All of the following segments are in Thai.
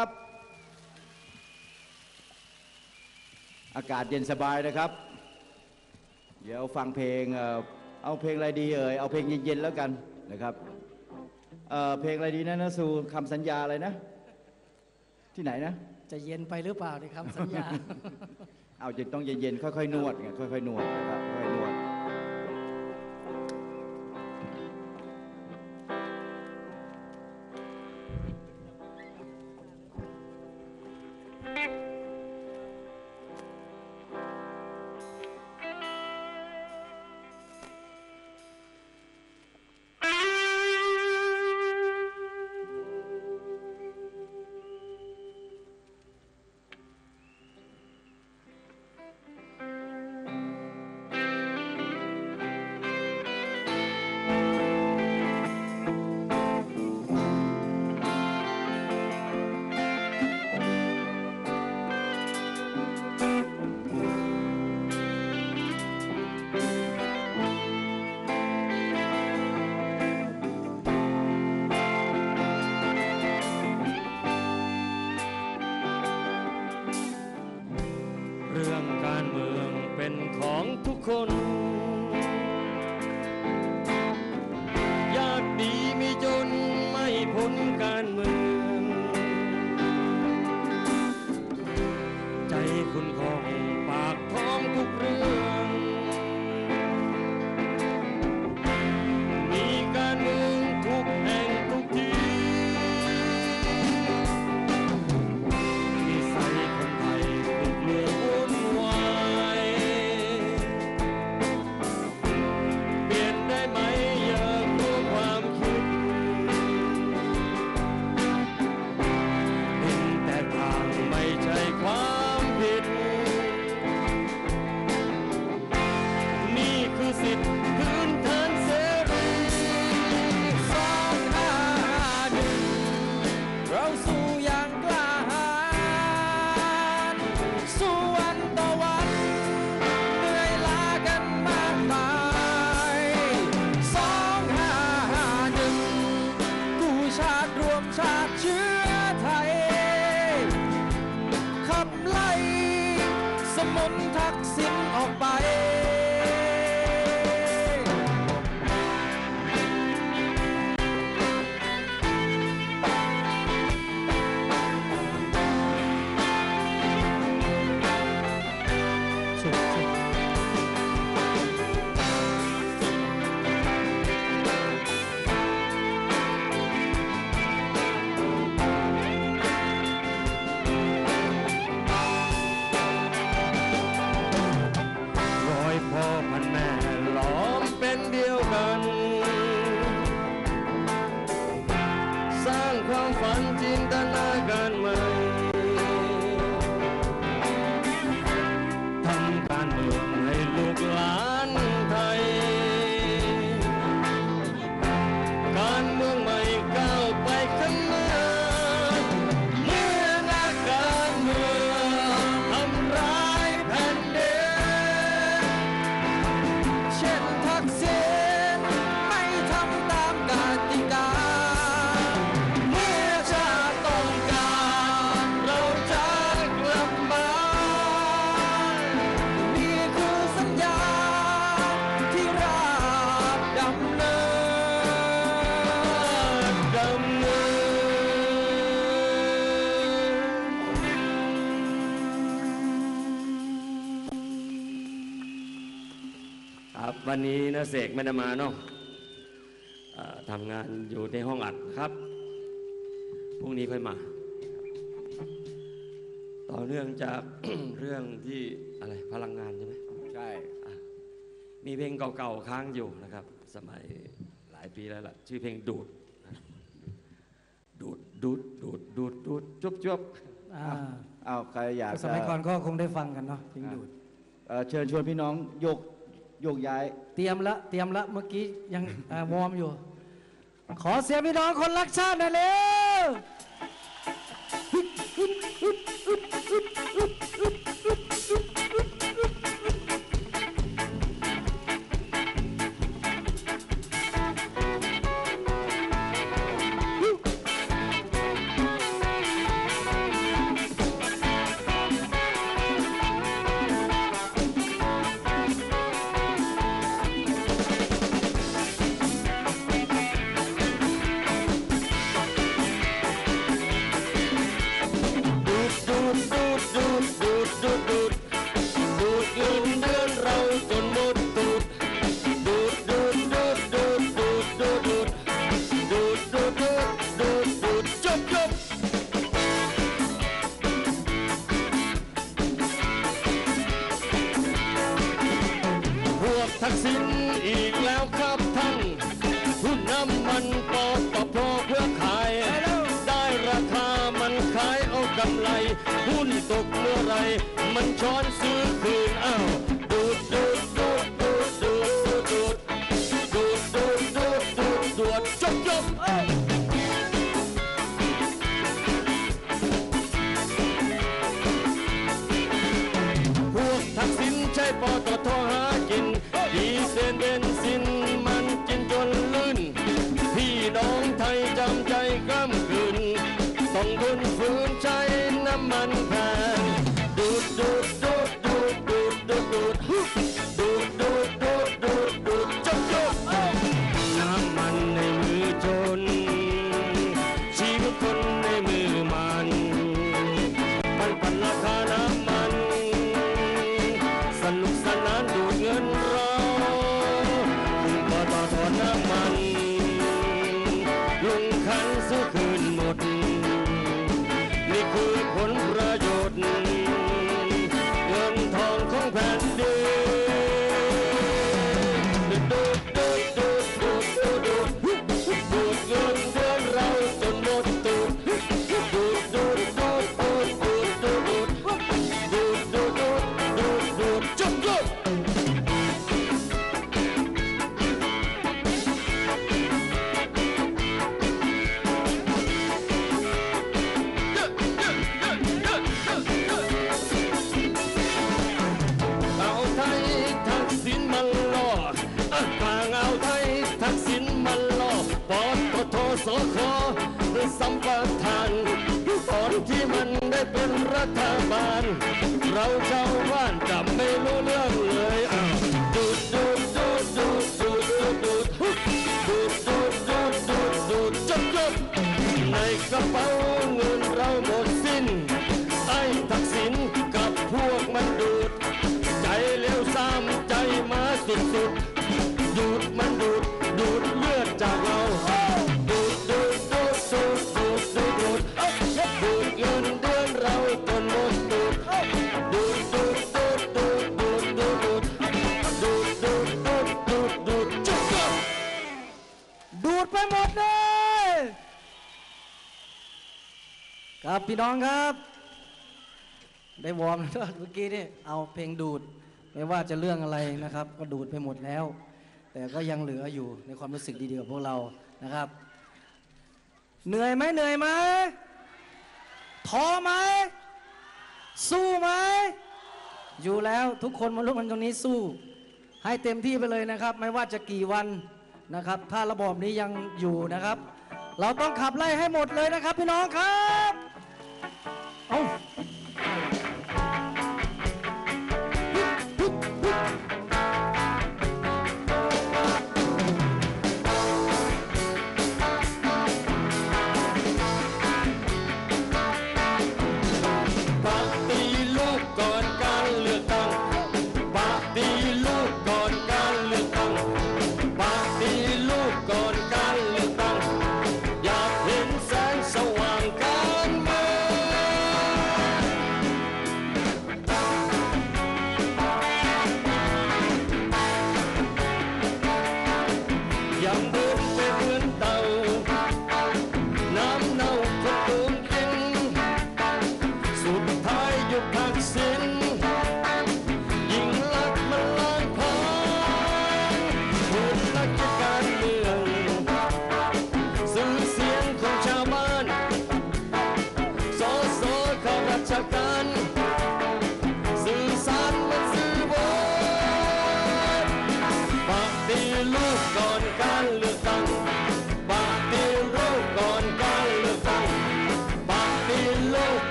ครับอากาศเย็นสบายนะครับ เดี๋ยวฟังเพลงเอ่อเอาเพลงอะไรดีเอ่ยเอาเพลงเย็นๆแล้วกันนะครับเอ่อเพลงอะไรดีนะนะสู่คำสัญญาอะไรนะ ที่ไหนนะ จะเย็นไปหรือเปล่าในคำสัญญา เอาจะต้องเย็นๆค่อยๆนวดไงค่อยๆนวดนะครับ เรื่องการเมืองเป็นของทุกคน วันนี้นะเสกไม่ได้มาเนาะเอ่อทำงานอยู่ในห้องอัดครับ พรุ่งนี้ค่อยมา ต่อเนื่องจาก เรื่องที่อะไรพลังงานใช่ไหมใช่อะมีเพลงเก่าๆค้างอยู่นะครับ สมัยหลายปีแล้วล่ะ ชื่อเพลงดูดนะดูดดูดดูดดูดดูดจุบจุบอ่าเอาใครอยากสมัยก่อนก็คงได้ฟังกันเนาะเพลงดูดเอ่อเชิญชวนพี่น้องโยก โยกย้าย เตรียมละเตรียมละเมื่อกี้ยังวอร์มอยู่ ขอเสียงพี่น้องคนรักชาติหน่อยเร็ว Oh. พี่น้องครับ ได้วอร์มแล้วเมื่อกี้นี่เอาเพลงดูด ไม่ว่าจะเรื่องอะไรนะครับ ก็ดูดไปหมดแล้ว แต่ก็ยังเหลืออยู่ในความรู้สึกดีๆกับพวกเรานะครับ เหนื่อยไหมเหนื่อยไหมท้อไหมสู้ไหมอยู่แล้วทุกคนมาลุกมันตรงนี้สู้ ให้เต็มที่ไปเลยนะครับ ไม่ว่าจะกี่วันนะครับ ถ้าระบอบนี้ยังอยู่นะครับ เราต้องขับไล่ให้หมดเลยนะครับพี่น้องครับ Oh.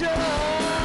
안.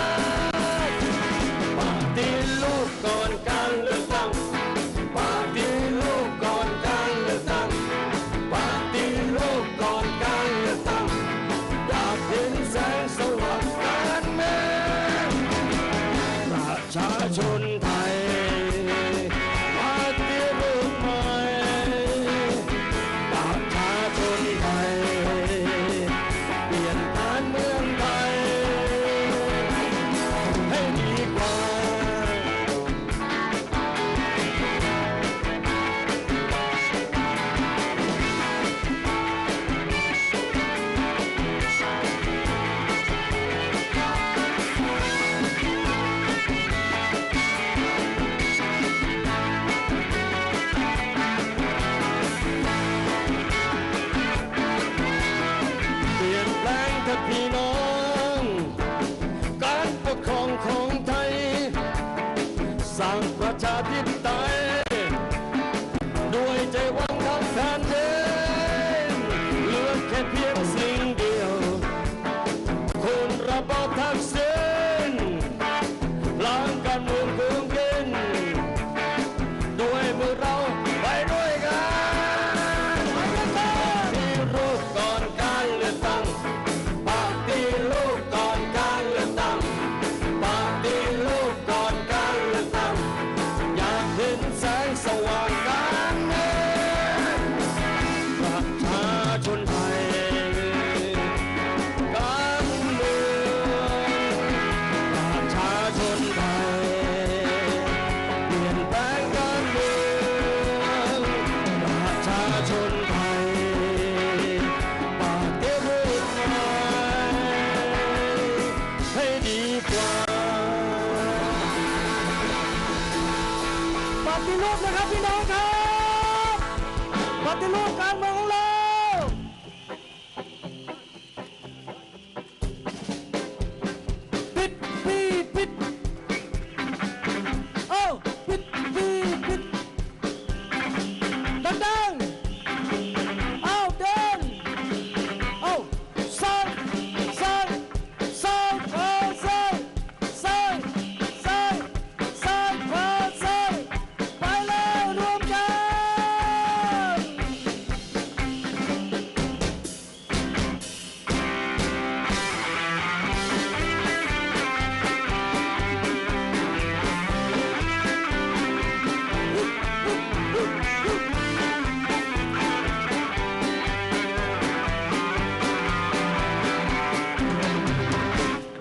Bye.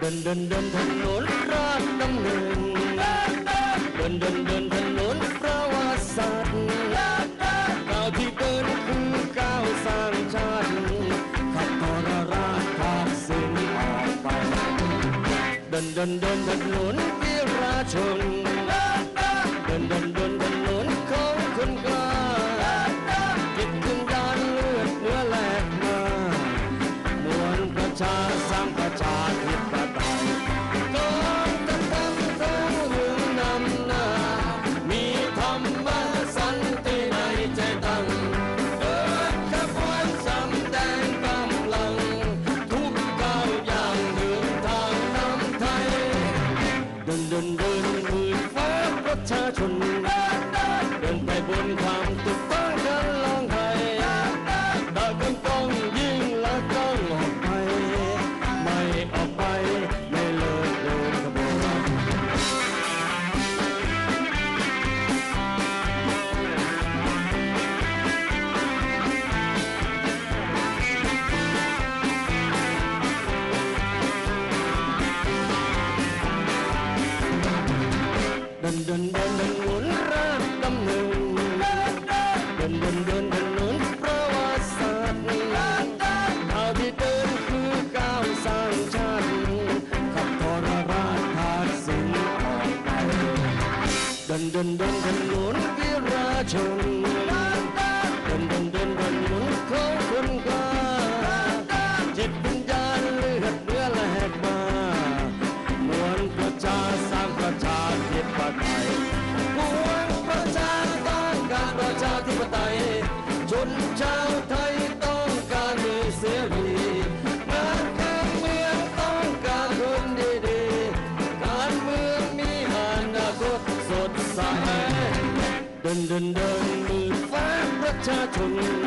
ดินเดินเดินถนนราชดำเนินเดินเดินเดินถนนประวัติศาสตร์ก้าวที่เดินคือก้าวสร้างชาติขับทรราชภาพสิ้นออกไปเดินเดินเดินถนนวิราชนเดินเดินเดินถนนของคนกล้าจิตถึงดานเลือดเนื้อแหลกมามวลประชาสังคม dun dun dun dun dun com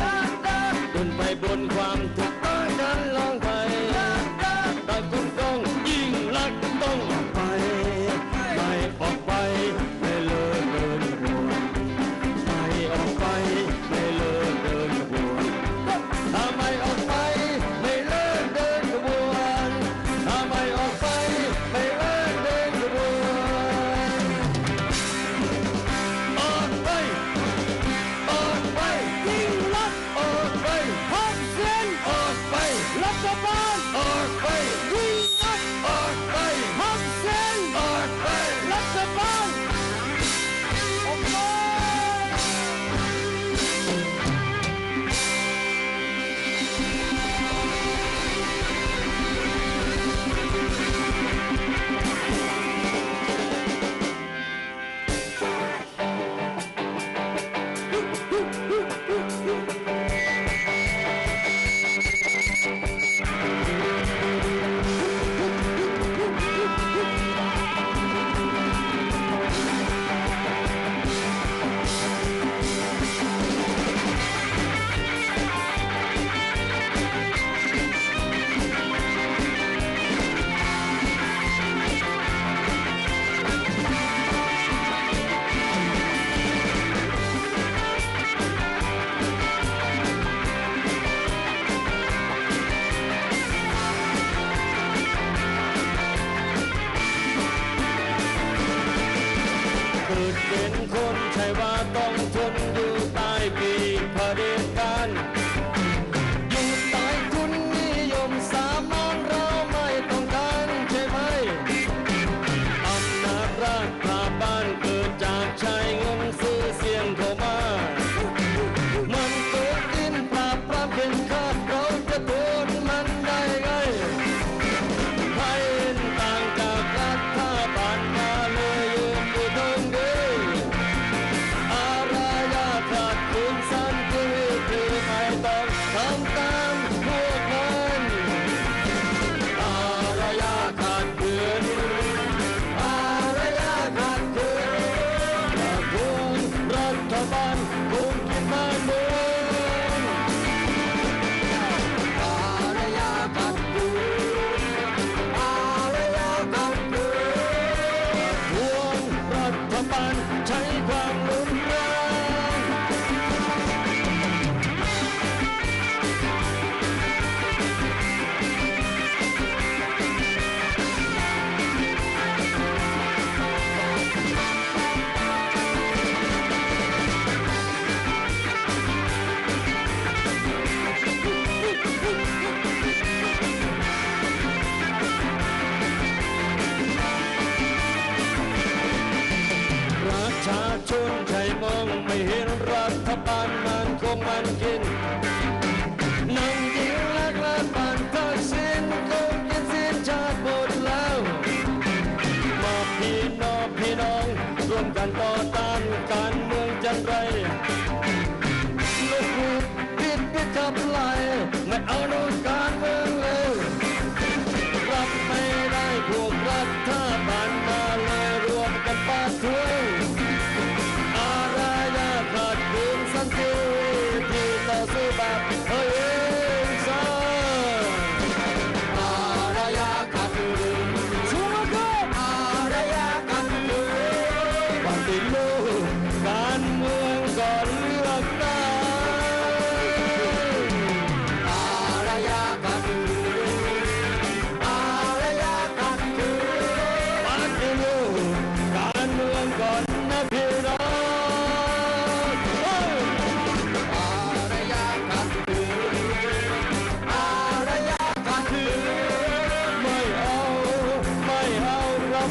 manchen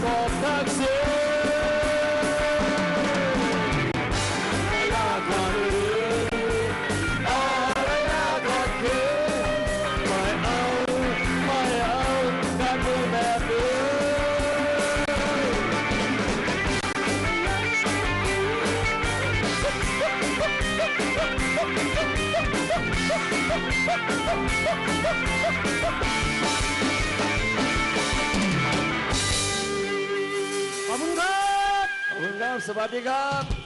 Taxi. sebab dia kan